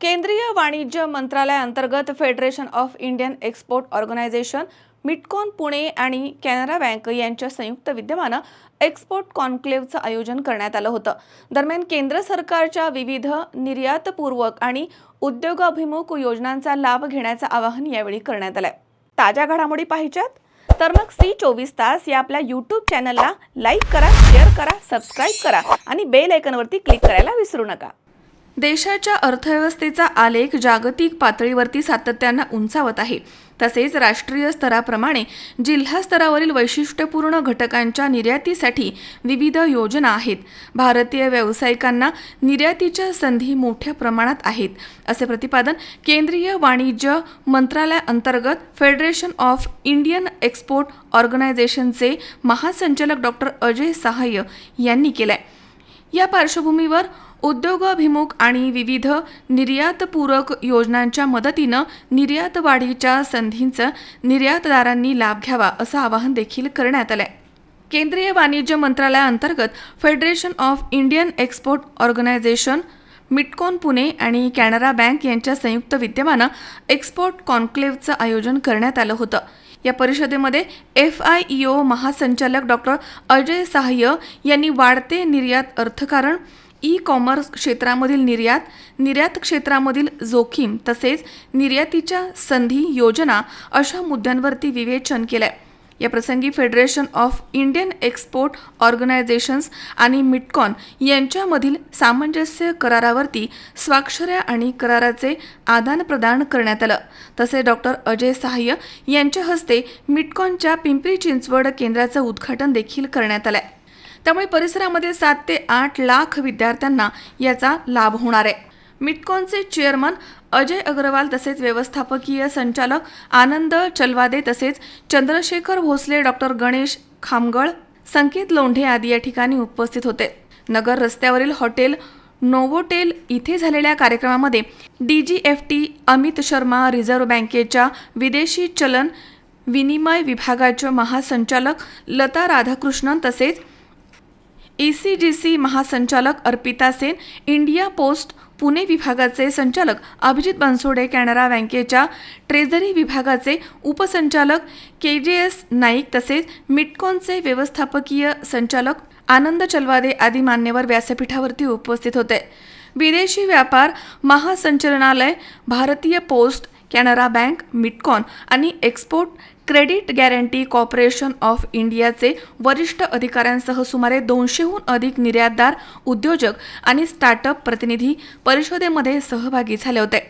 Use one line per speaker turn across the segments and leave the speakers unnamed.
केंद्रीय वाणिज्य मंत्रालयाअंतर्गत federation of Indian export organisation MITCON Pune आणि कॅनरा बँक यांच्या संयुक्त विद्यमानं एक्सपोर्ट कॉन्क्लेव्हचं आयोजन करण्यात आलं होतं. दरम्यान केंद्र सरकारच्या विविध निर्यातपूर्वक आणि उद्योगाभिमुख योजनांचा लाभ घेण्याचं आवाहन यावेळी करण्यात आलंय. ताज्या घडामोडी पाहिजेत? तर मग सी चोवीस तास या आपल्या यूट्यूब चॅनलला लाईक करा शेअर करा सबस्क्राईब करा आणि बेल आयकनवरती क्लिक करायला विसरू नका. देशाच्या अर्थव्यवस्थेचा आलेख जागतिक पातळीवरती सातत्यानं उंचावत आहे. तसेच राष्ट्रीय स्तराप्रमाणे जिल्हा स्तरावरील वैशिष्ट्यपूर्ण घटकांच्या निर्यातीसाठी विविध योजना आहेत. भारतीय व्यावसायिकांना निर्यातीच्या संधी मोठ्या प्रमाणात आहेत असे प्रतिपादन केंद्रीय वाणिज्य मंत्रालयाअंतर्गत फेडरेशन ऑफ इंडियन एक्सपोर्ट ऑर्गनायझेशनचे महासंचालक डॉक्टर अजय सहाय्य यांनी केलंय. या पार्श्वभूमीवर उद्योगाभिमुख आणि विविध निर्यातपूरक योजनांच्या मदतीनं निर्यात वाढीच्या संधींचा निर्यातदारांनी लाभ घ्यावा असं आवाहन देखील करण्यात आलंय. केंद्रीय वाणिज्य मंत्रालयाअंतर्गत federation of Indian export organisation MITCON Pune आणि कॅनरा बँक यांच्या संयुक्त विद्यमानं एक्सपोर्ट कॉन्क्लेव्हचं आयोजन करण्यात आलं होतं. या परिषदेमध्ये एफ आय ओ महासंचालक डॉक्टर अजय सहाय्य यांनी वाढते निर्यात अर्थकारण ई कॉमर्स क्षेत्रामधील निर्यात निर्यात क्षेत्रामधील जोखीम तसेच निर्यातीच्या संधी योजना अशा मुद्द्यांवरती विवेचन केलंय. या प्रसंगी federation of Indian export organisations आणि मिटकॉन यांच्यामधील सामंजस्य करारावरती स्वाक्षऱ्या आणि कराराचे आदानप्रदान करण्यात आलं. तसे डॉक्टर अजय सहाय्य यांच्या हस्ते मिटकॉनच्या पिंपरी चिंचवड केंद्राचं उद्घाटन देखील करण्यात आलंय. त्यामुळे परिसरामध्ये सात ते आठ लाख विद्यार्थ्यांना याचा लाभ होणार आहे. मिटकॉनचे चेअरमन अजय अग्रवाल तसेच व्यवस्थापकीय संचालक आनंद चलवादे तसेच चंद्रशेखर भोसले डॉक्टर गणेश खामगळ संकेत लोंढे आदी या ठिकाणी उपस्थित होते. नगर रस्त्यावरील हॉटेल नोवोटेल इथे झालेल्या कार्यक्रमामध्ये D G F T Amit Sharma reserve बँकेच्या विदेशी चलन विनिमय विभागाच्या महासंचालक लता राधाकृष्णन तसेच ए सी जी सी महासंचालक अर्पिता सेन इंडिया पोस्ट पुणे विभागाचे संचालक अभिजित बनसोडे कॅनरा बँकेच्या ट्रेझरी विभागाचे उपसंचालक के जे एस नाईक तसेच मिटकॉनचे व्यवस्थापकीय संचालक आनंद चलवादे आदी मान्यवर व्यासपीठावरती उपस्थित होते. विदेशी व्यापार महासंचालनालय भारतीय पोस्ट कॅनरा बँक मिटकॉन आणि export credit guarantee corporation of इंडियाचे वरिष्ठ अधिकाऱ्यांसह सुमारे दोनशेहून अधिक निर्यातदार उद्योजक आणि स्टार्टअप प्रतिनिधी परिषदेमध्ये सहभागी झाले होते.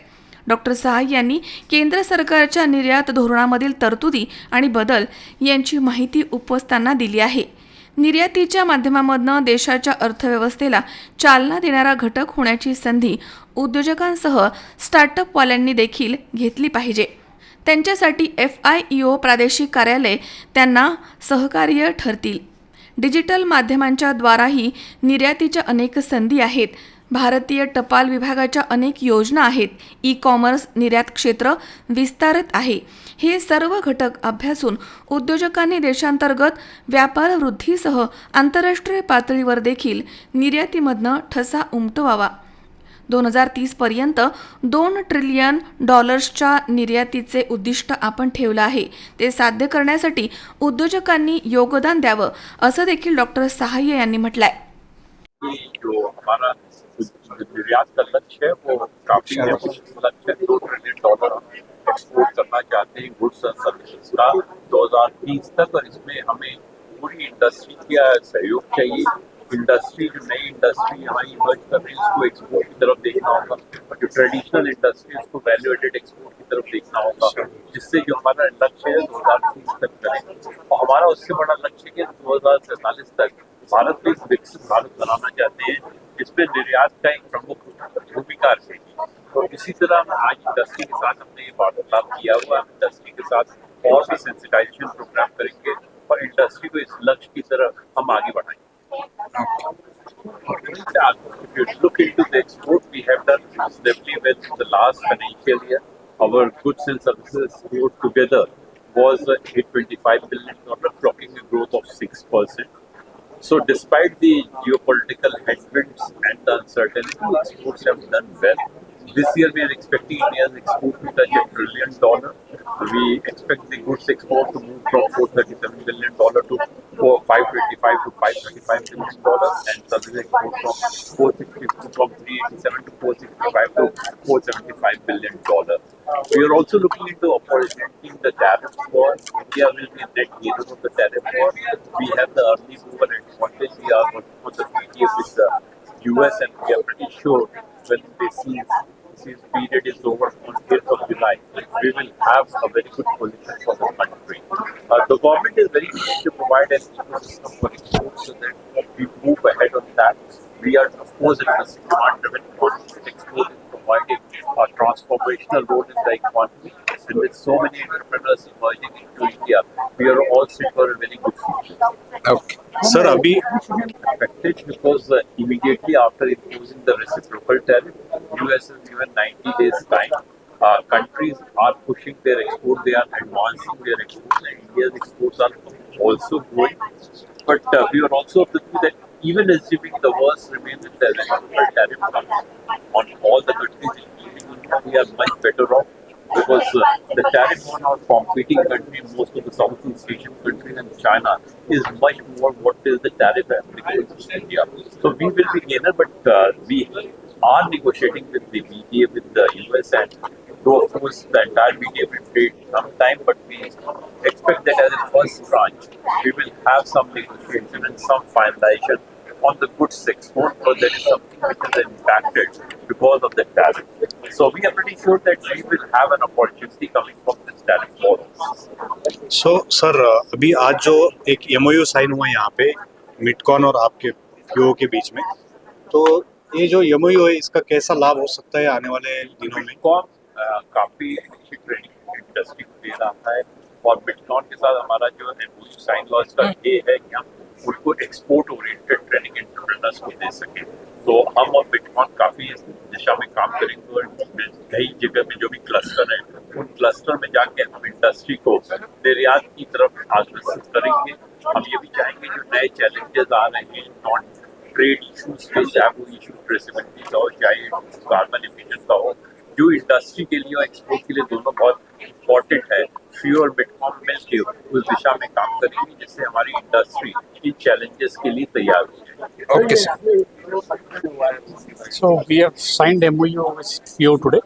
डॉक्टर सहाय यांनी केंद्र सरकारच्या निर्यात धोरणामधील तरतुदी आणि बदल यांची माहिती उपस्तांना दिली आहे. निर्यातीच्या माध्यमामधनं देशाच्या अर्थव्यवस्थेला चालना देणारा घटक होण्याची संधी उद्योजकांसह स्टार्टअपवाल्यांनी देखील घेतली पाहिजे. त्यांच्यासाठी एफ आय ओ प्रादेशिक कार्यालय त्यांना सहकार्य ठरतील. डिजिटल माध्यमांच्या द्वाराही निर्यातीच्या अनेक संधी आहेत. भारतीय टपाल विभागाच्या अनेक योजना आहेत. ई कॉमर्स निर्यात क्षेत्र विस्तारत आहे. हे सर्व घटक अभ्यासून उद्योजकांनी देशांतर्गत व्यापार वृद्धीसह आंतरराष्ट्रीय पातळीवर देखील निर्यातीमधनं ठसा उमटवावा. दोन हजार तीसपर्यंत दोन ट्रिलियन डॉलर्सच्या निर्यातीचे उद्दिष्ट आपण ठेवलं आहे. ते साध्य करण्यासाठी उद्योजकांनी योगदान द्यावं असं देखील डॉक्टर सहाय्य यांनी म्हटलंय.
निर्यात का लक्ष्य है वो काफी है वो लक्ष्य दो ट्रिलियन डॉलर एक्सपोर्ट करना चाहते हैं गुड्स एंड सर्विसेज का। 2030 तक और इसमें हमें पूरी इंडस्ट्री का सहयोग चाहिए। इंडस्ट्री जो नई इंडस्ट्री हमारी इमर्ज कर रही है उसको एक्सपोर्ट की तरफ़ देखना होगा। और जो ट्रेडिशनल इंडस्ट्री उसको वैल्यू एडेड एक्सपोर्ट की तरफ़ देखना होगा जिससे जो हमारा लक्ष्य है दो हज़ार तीस तक करें। और हमारा उससे बड़ा लक्ष्य है? दो हज़ार सैंतालीस तक भारत को एक विकसित भारत बनाना चाहते हैं जिसमें निर्यात का एक प्रमुख भूमिका रहेगी और इसी तरह आज इंडस्ट्री के साथ हमने ये वार्तालाप किया हुआ इंडस्ट्री के साथ और भी sensitization If you look into the export, we have done reasonably well in the last financial year. Our goods and services export together was uh, 825 billion dollar, clocking a growth of six percent. So, despite the geopolitical headwinds and the uncertainty, exports have done well. This year we are expecting India's export to touch a trillion dollar. We expect the goods export to move from 437 billion dollar to 4, 525 to 525 billion dollar, and service export from 460 from 387 to 465 to 475 billion dollar. We are also looking into opportunity the tariff war. India will be net gainer of the tariff war. We have the early mover advantage. We are working on the treaty with the US, and we are pretty sure when this is this period is over on 8th of July, we will have a very good position for the country. Uh, the government is very keen to provide an ecosystem for exports so that we move ahead on that. We are, of course, in a demand driven economy. Export is providing a transformational role in the economy. And with so many entrepreneurs emerging into India, we are all set for a very good future.
Okay. Sir, Abhi.
Affected because uh, immediately after imposing the reciprocal tariff, US has given 90 days time uh, countries are pushing their export, they are advancing their exports, and India's exports are also growing. But uh, we are also of the view that even assuming the worst remains in the reciprocal tariff comes on all the countries, including we are much better off because uh, the tariff on our competing countries, most of the Southeast Asian countries and China, is much more what is the tariff applicable to India. So we will be gainer, but uh, we are negotiating with the BTA, with the US, and though of course the entire BTA will take some time, but we expect that as a first tranche, we will have some negotiation and some finalization on the goods export, but there is something which is impacted because of the tariff. So we are pretty sure that we will have an opportunity coming from this tariff war.
So sir अभी आज जो एक MOU sign हुआ है यहाँ पे मिटकॉन और आपके PO के beach में तो ये जो एमओयू है इसका कैसा लाभ हो सकता है आने वाले दिनों में
अ, काफ़ी अच्छी ट्रेनिंग इंडस्ट्री को दे रहा है। और बिटकॉन के साथ हमारा जो एमओयू साइन लॉस का ये है कि हम उनको एक्सपोर्ट ओरिएंटेड ट्रेनिंग एंटरप्रेनर्स को दे सके। तो हम और बिटकॉन काफ़ी इस दिशा में काम करेंगे और कई जगह में जो भी क्लस्टर है उन क्लस्टर में जाके हम इंडस्ट्री को निर्यात की तरफ़ आकर्षित करेंगे। हम ये भी चाहेंगे जो नए चैलेंजेस आ रहे हैं नॉन ट्रेड इशूज के चाहे वो इशू ट्रेसिबिलिटी का हो चाहे कार्बन इमिशन का हो जो इंडस्ट्री के लिए और एक्सपोर्ट के लिए दोनों बहुत इम्पोर्टेंट है फ्यू और बिटकॉम मिलके उस दिशा में काम करेंगे जिससे हमारी इंडस्ट्री इन चैलेंजेस के लिए तैयार हो जाए
okay sir
So we have signed MOU with FIO today.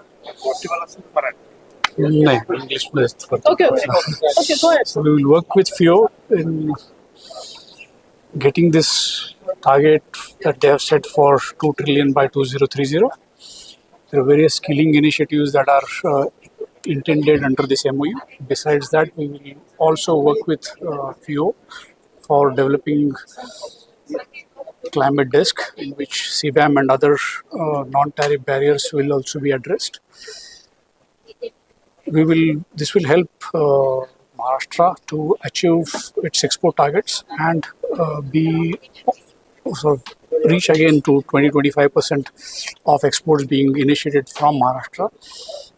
No, English में
Okay, okay. Okay, go ahead.
So we will work with FIO in getting this target that they have set for 2 trillion by 2030. there are various skilling initiatives that are uh, intended under this MOU. Besides that, we will also work with uh, FIO for developing climate desk in which CBAM and other uh, non-tariff barriers will also be addressed. We will. This will help uh, Maharashtra to achieve its export targets and uh, be sort of reach again to 20-25% of exports being initiated from Maharashtra.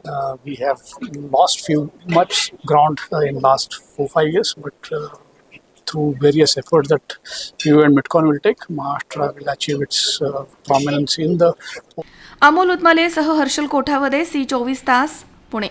Uh, we have lost few much ground uh, in last four five years, but uh, through various efforts that you and Mitcon will take, Maharashtra will achieve its uh, prominence in the
Amol Utmale सह Harshal Kothawade C चोवीस तास पुणे